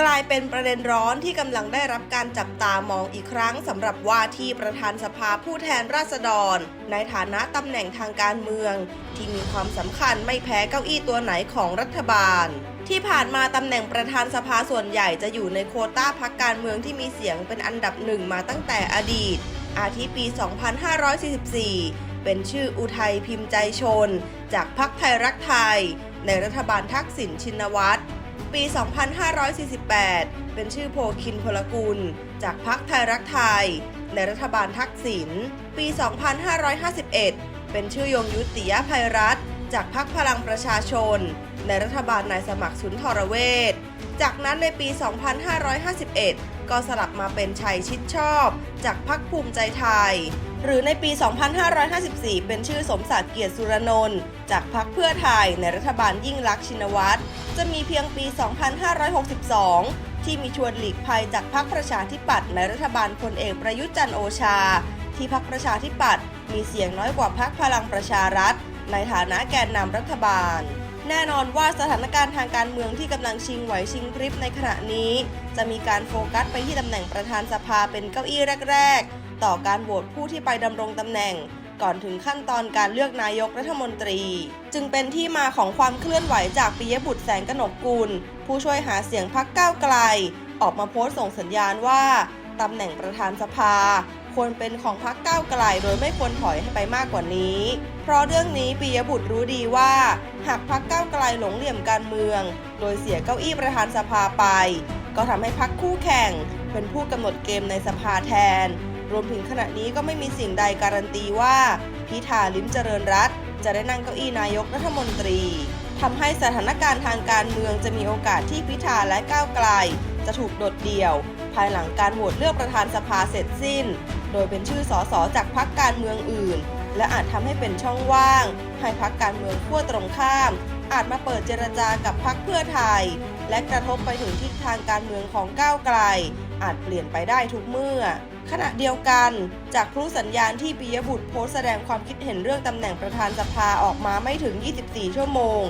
กลายเป็นประเด็นร้อนที่กำลังได้รับการจับตามองอีกครั้งสำหรับว่าที่ประธานสภาผู้แทนราษฎร ในฐานะตำแหน่งทางการเมือง ที่มีความสำคัญไม่แพ้เก้าอี้ตัวไหนของรัฐบาล ที่ผ่านมาตำแหน่งประธานสภาส่วนใหญ่จะอยู่ในโควต้าพักการเมืองที่มีเสียงเป็นอันดับหนึ่งมาตั้งแต่อดีต อาทิปี 2544 เป็นชื่ออุทัยพิมพ์ใจชน จากพรรคไทยรักไทย ในรัฐบาลทักษิณชินวัตร ปี 2548 เป็นชื่อโพคินพลกุล จากพรรคไทยรักไทย ในรัฐบาลทักษิณ ปี 2551 เป็นชื่อยงยุติยภัยรัฐ จากพรรคพลังประชาชน ในรัฐบาลนายสมัครสุนทรเวชจากนั้นในปี 2551 ก็สลับมาเป็นชัยชิดชอบจากพรรคภูมิใจไทย หรือในปี 2554 เป็นชื่อสมศักดิ์เกียรติสุรนนท์จากพรรคเพื่อไทยในรัฐบาลยิ่งลักษณ์ชินวัตรจะมีเพียงปี 2562 ที่มีชวนหลีกภัยจากพรรคประชาธิปัตย์ในรัฐบาลพลเอกประยุทธ์จันโอชา ที่พรรคประชาธิปัตย์มีเสียงน้อยกว่าพรรคพลังประชารัฐ ในฐานะแกนนำรัฐบาล แน่นอนว่าสถานการณ์ทางการเมืองที่กำลังชิงไหวชิงพริบในขณะนี้ จะมีการโฟกัสไปที่ตำแหน่งประธานสภาเป็นเก้าอี้แรก ๆ ต่อการโหวตผู้ที่ไปดำรงตำแหน่ง ก่อนถึงขั้นตอนการเลือกนายกรัฐมนตรี จึงเป็นที่มาของความเคลื่อนไหวจากปิยบุตรแสงกนกกุล ผู้ช่วยหาเสียงพักก้าวไกล ออกมาโพสต์ส่งสัญญาณว่าตำแหน่งประธานสภา ควรเป็นของพักก้าวไกลโดยไม่ควรถอยให้ไปมากกว่านี้ เพราะเรื่องนี้ปิยบุตรรู้ดีว่า หากพักก้าวไกลหลงเหลี่ยมการเมือง โดยเสียเก้าอี้ประธานสภาไป ก็ทำให้พักคู่แข่ง เป็นผู้กำหนดเกมในสภาแทน รวมถึงขณะนี้ก็ไม่มีสิ่งใดการันตีว่า พิธาลิมเจริญรัตจะได้นั่งเก้าอี้นายกรัฐมนตรีทำให้สถานการณ์ทางการเมืองจะมีโอกาสที่พิธาและก้าวไกล จะถูกโดดเดี่ยวายหลังการโหวตเลือกประธานสภาเสร็จสิ้น โดยเป็นชื่อสสจากพรรคการเมืองอื่น และอาจทำให้เป็นช่องว่าง ให้พรรคการเมืองขั้วตรงข้าม อาจมาเปิดเจรจากับพรรคเพื่อไทย และกระทบไปถึงทิศทางการเมืองของก้าวไกล อาจเปลี่ยนไปได้ทุกเมื่อ ขณะเดียวกัน จากพลุสัญญาณที่ปิยบุตรโพสต์แสดงความคิดเห็นเรื่องตำแหน่งประธานสภาออกมาไม่ถึง 24 ชั่วโมง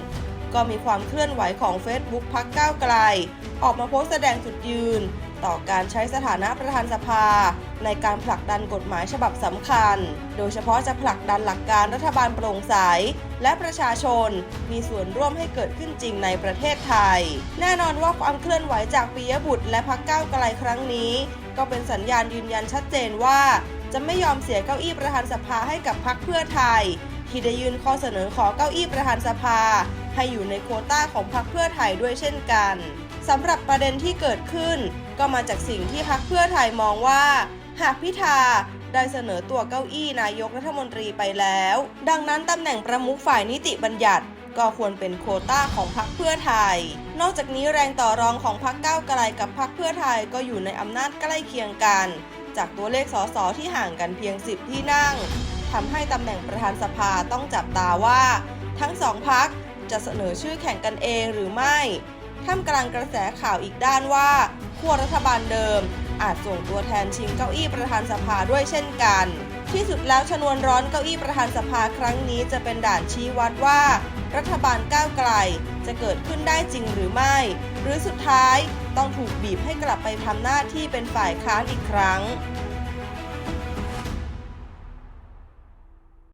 ก็มีความเคลื่อนไหวของ Facebook พักก้าวไกล ออกมาโพสต์แสดงจุดยืน ต่อการใช้สถานะประธานสภา ในการผลักดันกฎหมายฉบับสำคัญ โดยเฉพาะจะผลักดันหลักการรัฐบาลโปร่งใส และประชาชน มีส่วนร่วมให้เกิดขึ้นจริงในประเทศไทย แน่นอนว่าความเคลื่อนไหวจากปิยบุตร และพักเก้าไกลครั้งนี้ ก็เป็นสัญญาณยืนยันชัดเจนว่า จะไม่ยอมเสียเก้าอี้ประธานสภาให้กับพรรคเพื่อไทยที่ได้ยื่นข้อเสนอขอเก้าอี้ประธานสภา ให้อยู่ในโควต้าของพรรคเพื่อไทยด้วยเช่นกันสำหรับประเด็นที่เกิดขึ้น ก็มาจากสิ่งที่พรรคเพื่อไทยมองว่า หากพิธาได้เสนอตัวเก้าอี้นายกรัฐมนตรีไปแล้ว ดังนั้นตำแหน่งประมุขฝ่ายนิติบัญญัติก็ควรเป็นโคต้าของพรรคเพื่อไทย นอกจากนี้แรงต่อรองของพรรคก้าวไกลกับพรรคเพื่อไทยก็อยู่ในอำนาจใกล้เคียงกัน จากตัวเลขสสที่ห่างกันเพียง 10 ที่นั่งทำให้ตำแหน่งประธานสภาต้องจับตาว่า ทั้งสองพักจะเสนอชื่อแข่งกันเองหรือไม่ท่ามกลางกระแสข่าวอีกด้านว่า ขั้วรัฐบาลเดิม อาจส่งตัวแทนชิงเก้าอี้ประธานสภาด้วยเช่นกัน ที่สุดแล้วชนวนร้อนเก้าอี้ประธานสภาครั้งนี้จะเป็นด่านชี้วัดว่า รัฐบาลก้าวไกลจะเกิดขึ้นได้จริงหรือไม่ หรือสุดท้ายต้องถูกบีบให้กลับไปทำหน้าที่เป็นฝ่ายค้านอีกครั้ง